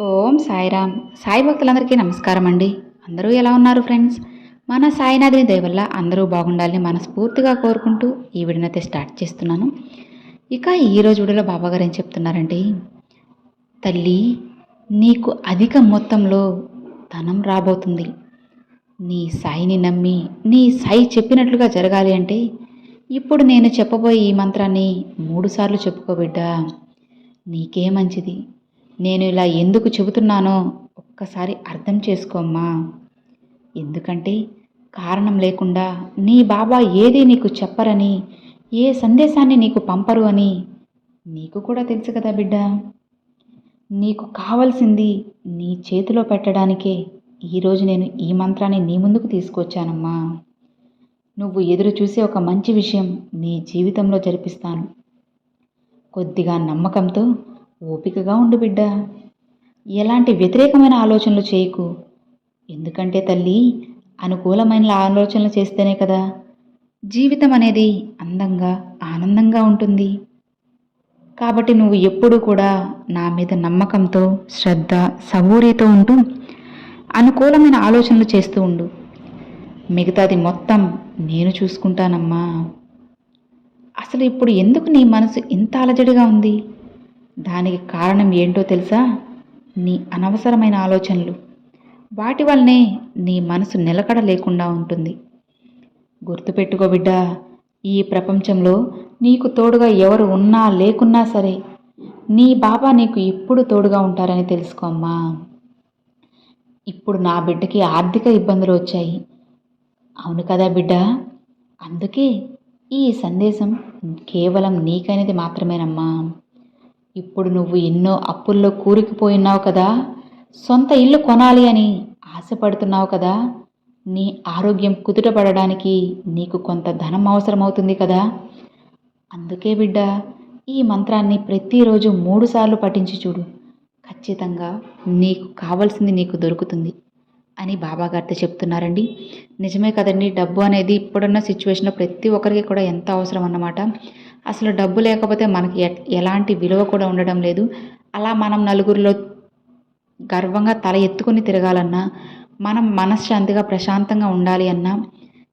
ఓం సాయిరామ్. సాయి భక్తులందరికీ నమస్కారం అండి అందరూ ఎలా ఉన్నారు ఫ్రెండ్స్? మన సాయినాథిని దయవల్ల అందరూ బాగుండాలని మనస్ఫూర్తిగా కోరుకుంటూ ఈ వీడియోనైతే స్టార్ట్ చేస్తున్నాను. ఇక ఈరోజు వీడియోలో బాబాగారు ఏం చెప్తున్నారంటే తల్లి నీకు అధిక మొత్తంలో ధనం రాబోతుంది. నీ సాయిని నమ్మి నీ సాయి చెప్పినట్లుగా జరగాలి అంటే ఇప్పుడు నేను చెప్పబోయే ఈ మంత్రాన్ని మూడుసార్లు చెప్పుకోబిడ్డా నీకే మంచిది. నేను ఇలా ఎందుకు చెబుతున్నానో ఒక్కసారి అర్థం చేసుకోమ్మా ఎందుకంటే కారణం లేకుండా నీ బాబా ఏది నీకు చెప్పరని ఏ సందేశాన్ని నీకు పంపరు అని నీకు కూడా తెలుసు కదా బిడ్డ. నీకు కావలసింది నీ చేతిలో పెట్టడానికే ఈరోజు నేను ఈ మంత్రాన్ని నీ ముందుకు తీసుకొచ్చానమ్మా. నువ్వు ఎదురు చూసే ఒక మంచి విషయం నీ జీవితంలో జరిపిస్తాను. కొద్దిగా నమ్మకంతో ఓపికగా ఉండు బిడ్డ. ఎలాంటి వ్యతిరేకమైన ఆలోచనలు చేయకు. ఎందుకంటే తల్లి అనుకూలమైన ఆలోచనలు చేస్తేనే కదా జీవితం అనేది అందంగా ఆనందంగా ఉంటుంది. కాబట్టి నువ్వు ఎప్పుడూ కూడా నా మీద నమ్మకంతో శ్రద్ధ సబూరితో ఉంటూ అనుకూలమైన ఆలోచనలు చేస్తూ ఉండు. మిగతాది మొత్తం నేను చూసుకుంటానమ్మా. అసలు ఇప్పుడు ఎందుకు నీ మనసు ఇంత అలజడిగా ఉంది? దానికి కారణం ఏంటో తెలుసా? నీ అనవసరమైన ఆలోచనలు. వాటి వల్లనే నీ మనసు నిలకడ లేకుండా ఉంటుంది. గుర్తుపెట్టుకో బిడ్డా ఈ ప్రపంచంలో నీకు తోడుగా ఎవరు ఉన్నా లేకున్నా సరే నీ బాబా నీకు ఎప్పుడు తోడుగా ఉంటారని తెలుసుకోమ్మా ఇప్పుడు నా బిడ్డకి ఆర్థిక ఇబ్బందులు వచ్చాయి. అవును కదా బిడ్డ? అందుకే ఈ సందేశం కేవలం నీకైనది మాత్రమేనమ్మా. ఇప్పుడు నువ్వు ఎన్నో అప్పుల్లో కూరుకుపోయినావు కదా. సొంత ఇల్లు కొనాలి అని ఆశపడుతున్నావు కదా. నీ ఆరోగ్యం కుదుటపడడానికి నీకు కొంత ధనం అవసరమవుతుంది కదా. అందుకే బిడ్డ ఈ మంత్రాన్ని ప్రతిరోజు మూడుసార్లు పఠించి చూడు. ఖచ్చితంగా నీకు కావాల్సింది నీకు దొరుకుతుంది అని బాబాగారితో చెప్తున్నారండి. నిజమే కదండి డబ్బు అనేది ఇప్పుడున్న సిచ్యువేషన్లో ప్రతి ఒక్కరికి కూడా ఎంత అవసరం అన్నమాట. అసలు డబ్బు లేకపోతే మనకి ఎలాంటి విలువ కూడా ఉండడం లేదు. అలా మనం నలుగురిలో గర్వంగా తల ఎత్తుకొని తిరగాలన్నా మనం మనశ్శాంతిగా ప్రశాంతంగా ఉండాలి అన్నా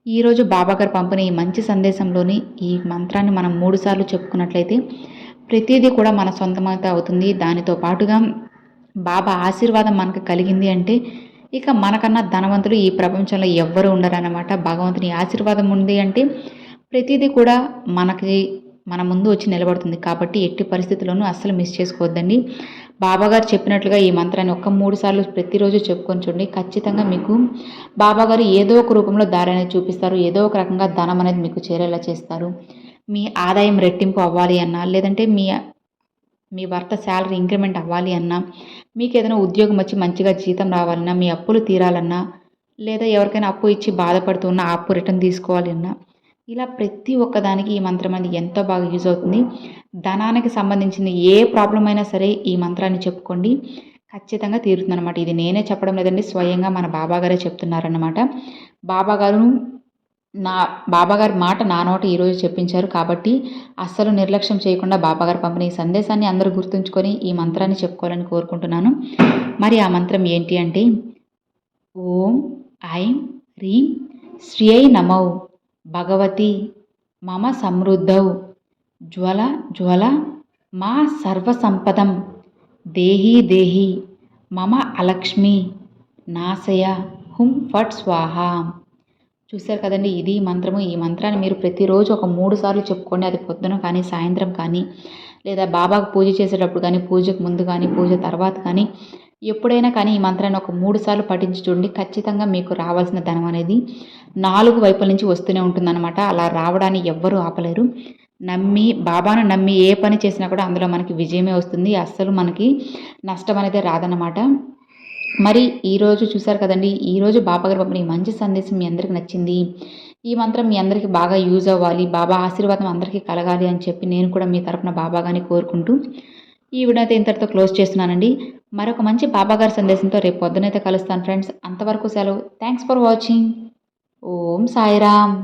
ఈరోజు బాబాగారు పంపిన ఈ మంచి సందేశంలోని ఈ మంత్రాన్ని మనం మూడుసార్లు చెప్పుకున్నట్లయితే ప్రతిదీ కూడా మన సొంతమైతే అవుతుంది. దానితో పాటుగా బాబా ఆశీర్వాదం మనకు కలిగింది అంటే ఇక మనకన్నా ధనవంతులు ఈ ప్రపంచంలో ఎవ్వరు ఉండరన్నమాట. భగవంతుని ఆశీర్వాదం ఉంది అంటే ప్రతిదీ కూడా మనకి మన ముందు వచ్చి నిలబడుతుంది. కాబట్టి ఎట్టి పరిస్థితుల్లోనూ అస్సలు మిస్ చేసుకోవద్దండి. బాబాగారు చెప్పినట్లుగా ఈ మంత్రాన్ని ఒక్క మూడు సార్లు ప్రతిరోజు చెప్పుకొని చూడండి. ఖచ్చితంగా మీకు బాబాగారు ఏదో ఒక రూపంలో దారి అనేది చూపిస్తారు. ఏదో ఒక రకంగా ధనం అనేది మీకు చేరేలా చేస్తారు. మీ ఆదాయం రెట్టింపు అవ్వాలి అన్నా లేదంటే మీ మీ భర్త శాలరీ ఇంక్రిమెంట్ అవ్వాలి అన్నా మీకు ఏదైనా ఉద్యోగం వచ్చి మంచిగా జీతం రావాలన్నా మీ అప్పులు తీరాలన్నా లేదా ఎవరికైనా అప్పు ఇచ్చి బాధపడుతున్నా అప్పు రిటర్న్ తీసుకోవాలన్నా ఇలా ప్రతి ఒక్కదానికి ఈ మంత్రం అనేది ఎంతో బాగా యూజ్ అవుతుంది. ధనానికి సంబంధించిన ఏ ప్రాబ్లం అయినా సరే ఈ మంత్రాన్ని చెప్పుకోండి. ఖచ్చితంగా తీరుతుంది అనమాట ఇది నేనే చెప్పడం లేదండి స్వయంగా మన బాబాగారే చెప్తున్నారన్నమాట. బాబాగారు నా బాబాగారి మాట నా నోట ఈరోజు చెప్పించారు కాబట్టి అస్సలు నిర్లక్ష్యం చేయకుండా బాబాగారు పంపిన ఈ సందేశాన్ని అందరూ గుర్తుంచుకొని ఈ మంత్రాన్ని చెప్పుకోవాలని కోరుకుంటున్నాను. మరి ఆ మంత్రం ఏంటి అంటే ఓం ఐం హ్రీం శ్రీ నమౌ. భగవతి మమ సమృద్ధౌ జ్వల జ్వల మా సర్వసంపదం దేహి దేహి మమ అలక్ష్మి నాశయ హుం ఫట్ స్వాహ. చూశారు కదండి ఇది మంత్రము ఈ మంత్రాన్ని మీరు ప్రతిరోజు ఒక మూడు సార్లు చెప్పుకోండి అది పొద్దున కానీ సాయంత్రం కానీ లేదా బాబాకు పూజ చేసేటప్పుడు కానీ పూజకు ముందు కానీ పూజ తర్వాత కానీ ఎప్పుడైనా కానీ ఈ మంత్రాన్ని ఒక మూడు సార్లు పఠించి చూడండి. ఖచ్చితంగా మీకు రావాల్సిన ధనం అనేది నాలుగు వైపుల నుంచి వస్తూనే ఉంటుందన్నమాట. అలా రావడాన్ని ఎవ్వరూ ఆపలేరు. నమ్మి బాబాను నమ్మి ఏ పని చేసినా కూడా అందులో మనకి విజయమే వస్తుంది. అస్సలు మనకి నష్టం అనేది రాదన్నమాట. మరి ఈరోజు చూసారు కదండి ఈరోజు బాబాగారు పంపిన మంచి సందేశం మీ అందరికి నచ్చింది. ఈ మంత్రం మీ అందరికీ బాగా యూజ్ అవ్వాలి. బాబా ఆశీర్వాదం అందరికీ కలగాలి అని చెప్పి నేను కూడా మీ తరఫున బాబాగాని కోరుకుంటూ ఈ వీడియో అయితే ఇంతటితో క్లోజ్ చేస్తున్నానండి. మరొక మంచి బాబాగారి సందేశంతో రేపు పొద్దునైతే కలుస్తాను ఫ్రెండ్స్ అంతవరకు సెలవు. Thanks for watching Om Sairam.